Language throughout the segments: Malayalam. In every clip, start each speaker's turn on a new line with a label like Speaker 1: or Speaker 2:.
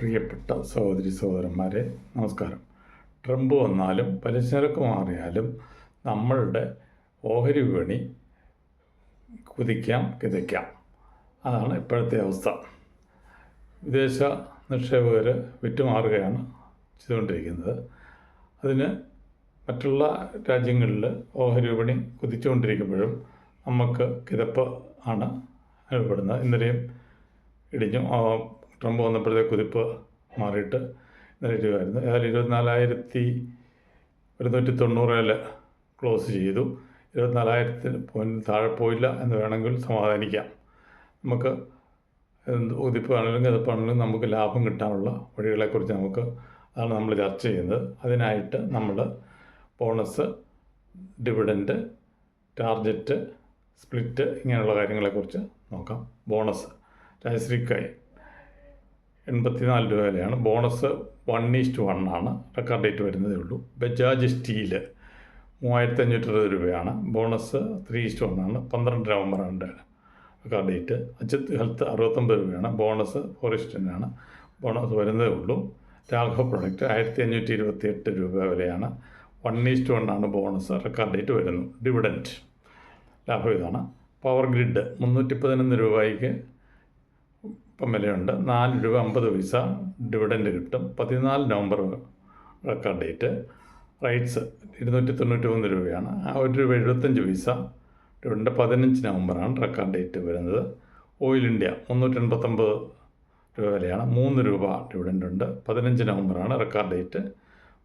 Speaker 1: പ്രിയപ്പെട്ട സഹോദരി സഹോദരന്മാരെ നമസ്കാരം. ട്രംപ് വന്നാലും പലിശ നിരക്ക് മാറിയാലും നമ്മളുടെ ഓഹരി വിപണി കുതിക്കാം കിതയ്ക്കാം. അതാണ് ഇപ്പോഴത്തെ അവസ്ഥ. വിദേശ നിക്ഷേപകർ വിറ്റുമാറുകയാണ് ചെയ്തുകൊണ്ടിരിക്കുന്നത്. അതിന് മറ്റുള്ള രാജ്യങ്ങളിൽ ഓഹരി വിപണി കുതിച്ചുകൊണ്ടിരിക്കുമ്പോഴും നമുക്ക് കിതപ്പ് ആണ് അനുഭവപ്പെടുന്നത്. ഇന്നലെയും ഇടിഞ്ഞു ട്രംപ് വന്നപ്പോഴത്തെ കുതിപ്പ് മാറിയിട്ട് ഇന്നലെ ഇരിക്കുമായിരുന്നു ഏതായാലും ഇരുപത്തിനാലായിരത്തി ഒരുന്നൂറ്റി തൊണ്ണൂറിൽ ക്ലോസ് ചെയ്തു. ഇരുപത്തിനാലായിരത്തിന് പോയിന്റ് താഴെ പോയില്ല എന്ന് വേണമെങ്കിൽ സമാധാനിക്കാം. നമുക്ക് എന്ത് ഉതിപ്പാണെങ്കിലും കിതപ്പാണെങ്കിലും നമുക്ക് ലാഭം കിട്ടാനുള്ള വഴികളെക്കുറിച്ച് നമുക്ക് അതാണ് നമ്മൾ ചർച്ച ചെയ്യുന്നത്. അതിനായിട്ട് നമ്മൾ ബോണസ് ഡിവിഡന്റ് ടാർജറ്റ് സ്പ്ലിറ്റ് ഇങ്ങനെയുള്ള കാര്യങ്ങളെക്കുറിച്ച് നോക്കാം. ബോണസ് രാജശ്രീക്കായി. എൺപത്തിനാല് രൂപ വിലയാണ്. Bonus one is to one ആണ്. റെക്കോർഡ് ഡേറ്റ് വരുന്നതേ ഉള്ളൂ. ബജാജ് സ്റ്റീൽ മൂവായിരത്തി അഞ്ഞൂറ്റി അറുപത് രൂപയാണ്. ബോണസ് ത്രീ ഈസ്റ്റ് വൺ ആണ്. പന്ത്രണ്ട് നവംബറാണ് റെക്കോർഡ് ഡേറ്റ്. അജിത് ഹെൽത്ത് അറുപത്തൊമ്പത് രൂപയാണ്. ബോണസ് ഫോർ ഈസ്റ്റ് ആണ്. ബോണസ് വരുന്നതേ ഉള്ളൂ. രാഘവ പ്രൊഡക്റ്റ് ആയിരത്തി അഞ്ഞൂറ്റി ഇരുപത്തി എട്ട് രൂപ വിലയാണ്. വൺ ഈസ്റ്റ് വൺ ആണ് ബോണസ് റെക്കോർഡ് ഡേറ്റ് വരുന്നു ഡിവിഡന്റ് ലാഭം ഇതാണ്. പവർ ഗ്രിഡ് മുന്നൂറ്റി പതിനൊന്ന് രൂപയ്ക്ക് ഇപ്പം വിലയുണ്ട്. നാല് രൂപ അമ്പത് പൈസ ഡിവിഡൻഡ് കിട്ടും. പതിനാല് നവംബർ റെക്കോർഡ് ഡേറ്റ്. റൈറ്റ്സ് ഇരുന്നൂറ്റി തൊണ്ണൂറ്റി മൂന്ന് രൂപയാണ്. ആ ഒരു രൂപ എഴുപത്തഞ്ച് പൈസ ഡിവിഡൻഡ് പതിനഞ്ച് നവംബറാണ് റെക്കോർഡ് ഡേറ്റ് വരുന്നത്. ഓയിൽ ഇന്ത്യ മുന്നൂറ്റി എൺപത്തൊമ്പത് രൂപ വിലയാണ്. മൂന്ന് രൂപ ഡിവിഡൻഡ് ഉണ്ട്. പതിനഞ്ച് നവംബറാണ് റെക്കോർഡ് ഡേറ്റ്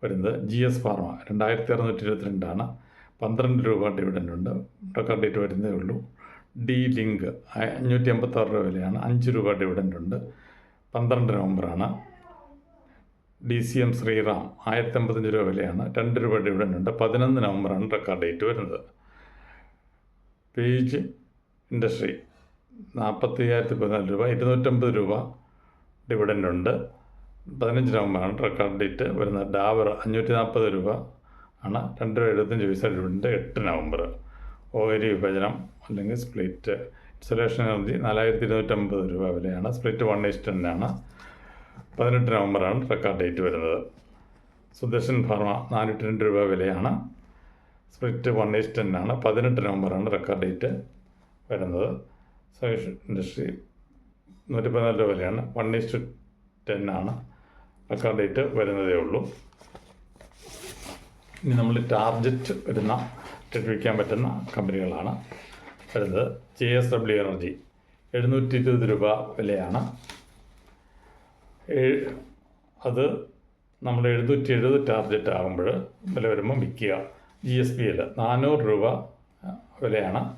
Speaker 1: വരുന്നത്. ജി എസ് ഫാർമ രണ്ടായിരത്തി അറുന്നൂറ്റി ഇരുപത്തിരണ്ടാണ്. പന്ത്രണ്ട് രൂപ ഡിവിഡൻഡ് ഉണ്ട്. റെക്കോർഡ് ഡേറ്റ് വരുന്നേ ഉള്ളൂ. ഡി ലിങ്ക് അഞ്ഞൂറ്റി അമ്പത്താറ് രൂപ വിലയാണ്. അഞ്ച് രൂപ ഡിവിഡന്റ് ഉണ്ട്. പന്ത്രണ്ട് നവംബറാണ്. ഡി സി എം ശ്രീറാം ആയിരത്തി അമ്പത്തഞ്ച് രൂപ വിലയാണ്. രണ്ട് രൂപ ഡിവിഡന്റ് ഉണ്ട്. പതിനൊന്ന് നവംബറാണ് റെക്കോർഡ് ഡേറ്റ് വരുന്നത്. പേജ് ഇൻഡസ്ട്രി നാൽപ്പത്തി അയ്യായിരത്തി പതിനാല് രൂപ. ഇരുന്നൂറ്റമ്പത് രൂപ ഡിവിഡന്റ് ഉണ്ട്. പതിനഞ്ച് നവംബറാണ് റെക്കോർഡ് ഡേറ്റ് വരുന്നത്. ഡാവർ അഞ്ഞൂറ്റി നാൽപ്പത് രൂപ ആണ്. രണ്ട് രൂപ എഴുപത്തഞ്ച് പൈസ ഡിവിഡന്റ് എട്ട് നവംബർ. ഓഹരി വിഭജനം അല്ലെങ്കിൽ സ്പ്ലിറ്റ് ഇൻസ്റ്റലേഷൻ എനർജി നാലായിരത്തി ഇരുന്നൂറ്റമ്പത് രൂപ വിലയാണ്. സ്പ്ലിറ്റ് വൺ ഈസ് ടെന്നാണ് പതിനെട്ട് നവംബറാണ് റെക്കോർഡ് ഡേറ്റ് വരുന്നത്. സുദർശൻ ഫാർമ നാനൂറ്റി രണ്ട് രൂപ വിലയാണ്. സ്പ്ലിറ്റ് വൺ ഈസ് ടെന്നാണ് പതിനെട്ട് നവംബറാണ് റെക്കോർഡ് ഡേറ്റ് വരുന്നത്. സൊല്യൂഷൻ ഇൻഡസ്ട്രി നൂറ്റി പതിനാല് രൂപ വിലയാണ്. വൺ ഈസ്റ്റ് ടെന്നാണ് റെക്കോർഡ് ഡേറ്റ് വരുന്നതേ ഉള്ളൂ. ഇനി നമ്മൾ ടാർജറ്റ് വരുന്ന വിൽക്കാൻ പറ്റുന്ന കമ്പനികളാണ്. വരുന്നത് ജെ എസ് ഡബ്ല്യു എനർജി എഴുന്നൂറ്റി ഇരുപത് രൂപ വിലയാണ്. അത് നമ്മൾ എഴുന്നൂറ്റി എഴുപത് ടാർജറ്റ് ആകുമ്പോൾ വില വരുമ്പോൾ വിൽക്കുക. ജി എസ് പി എൽ നാനൂറ് രൂപ വിലയാണ്.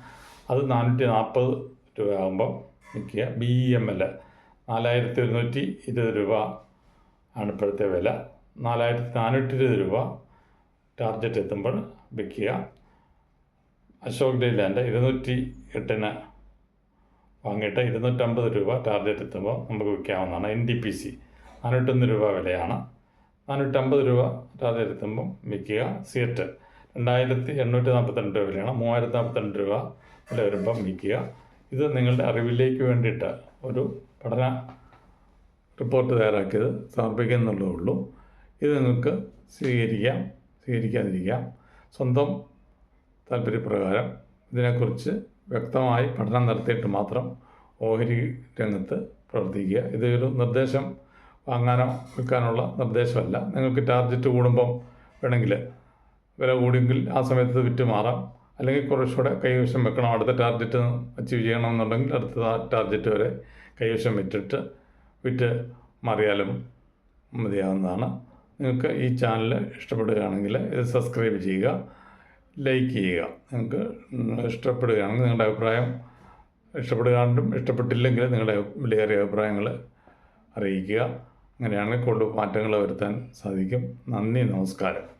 Speaker 1: അത് നാനൂറ്റി നാൽപ്പത് രൂപ ആകുമ്പോൾ വിൽക്കുക. ബി ഇ എം എൽ നാലായിരത്തി ഒരുന്നൂറ്റി ഇരുപത് രൂപ ആണ് ഇപ്പോഴത്തെ വില. നാലായിരത്തി നാനൂറ്റി ഇരുപത് രൂപ ടാർജറ്റ് എത്തുമ്പോൾ വിൽക്കുക. അശോക് ഡെയിലാന്റെ ഇരുന്നൂറ്റി എട്ടിന് വാങ്ങിയിട്ട് ഇരുന്നൂറ്റമ്പത് രൂപ ടാർഗറ്റ് എത്തുമ്പോൾ നമുക്ക് വിൽക്കാവുന്നതാണ് എൻ ഡി പി സി നാനൂറ്റൊന്ന് രൂപ വിലയാണ്. നാനൂറ്റമ്പത് രൂപ ടാർഗറ്റ് എത്തുമ്പം വിൽക്കുക. സിയറ്റ് രണ്ടായിരത്തി എണ്ണൂറ്റി നാൽപ്പത്തിരണ്ട് രൂപ വിലയാണ്. മൂവായിരത്തി നാൽപ്പത്തിരണ്ട് രൂപ വില വരുമ്പം വിൽക്കുക. ഇത് നിങ്ങളുടെ അറിവിലേക്ക് വേണ്ടിയിട്ട് ഒരു പഠന റിപ്പോർട്ട് തയ്യാറാക്കിയത് സമർപ്പിക്കുന്നുള്ളൂ ഇത് നിങ്ങൾക്ക് സ്വീകരിക്കാം. സ്വീകരിക്കാതിരിക്കാം. സ്വന്തം താല്പര്യപ്രകാരം ഇതിനെക്കുറിച്ച് വ്യക്തമായി പഠനം നടത്തിയിട്ട് മാത്രം ഓഹരി രംഗത്ത് പ്രവർത്തിക്കുക. ഇതൊരു നിർദ്ദേശം വാങ്ങാനോ വിൽക്കാനുള്ള നിർദ്ദേശമല്ല. നിങ്ങൾക്ക് ടാർജറ്റ് കൂടുമ്പം വേണമെങ്കിൽ വില കൂടിയെങ്കിൽ ആ സമയത്ത് വിറ്റ് മാറാം. അല്ലെങ്കിൽ കുറച്ചുകൂടെ കൈവശം വെക്കണം. അടുത്ത ടാർജറ്റ് അച്ചീവ് ചെയ്യണമെന്നുണ്ടെങ്കിൽ അടുത്ത ടാർജറ്റ് വരെ കൈവശം വിറ്റിട്ട് വിറ്റ് മാറിയാലും മതിയാവുന്നതാണ്. നിങ്ങൾക്ക് ഈ ചാനൽ ഇഷ്ടപ്പെടുകയാണെങ്കിൽ ഇത് സബ്സ്ക്രൈബ് ചെയ്യുക. ലൈക്ക് ചെയ്യുക. നിങ്ങൾക്ക് ഇഷ്ടപ്പെടുകയാണെങ്കിൽ നിങ്ങളുടെ അഭിപ്രായം ഇഷ്ടപ്പെടുകാണ്ടും ഇഷ്ടപ്പെട്ടില്ലെങ്കിൽ നിങ്ങളുടെ വിലയേറിയ അഭിപ്രായങ്ങൾ അറിയിക്കുക. അങ്ങനെയാണെങ്കിൽ കൂടുതൽ മാറ്റങ്ങൾ വരുത്താൻ സാധിക്കും. നന്ദി നമസ്കാരം.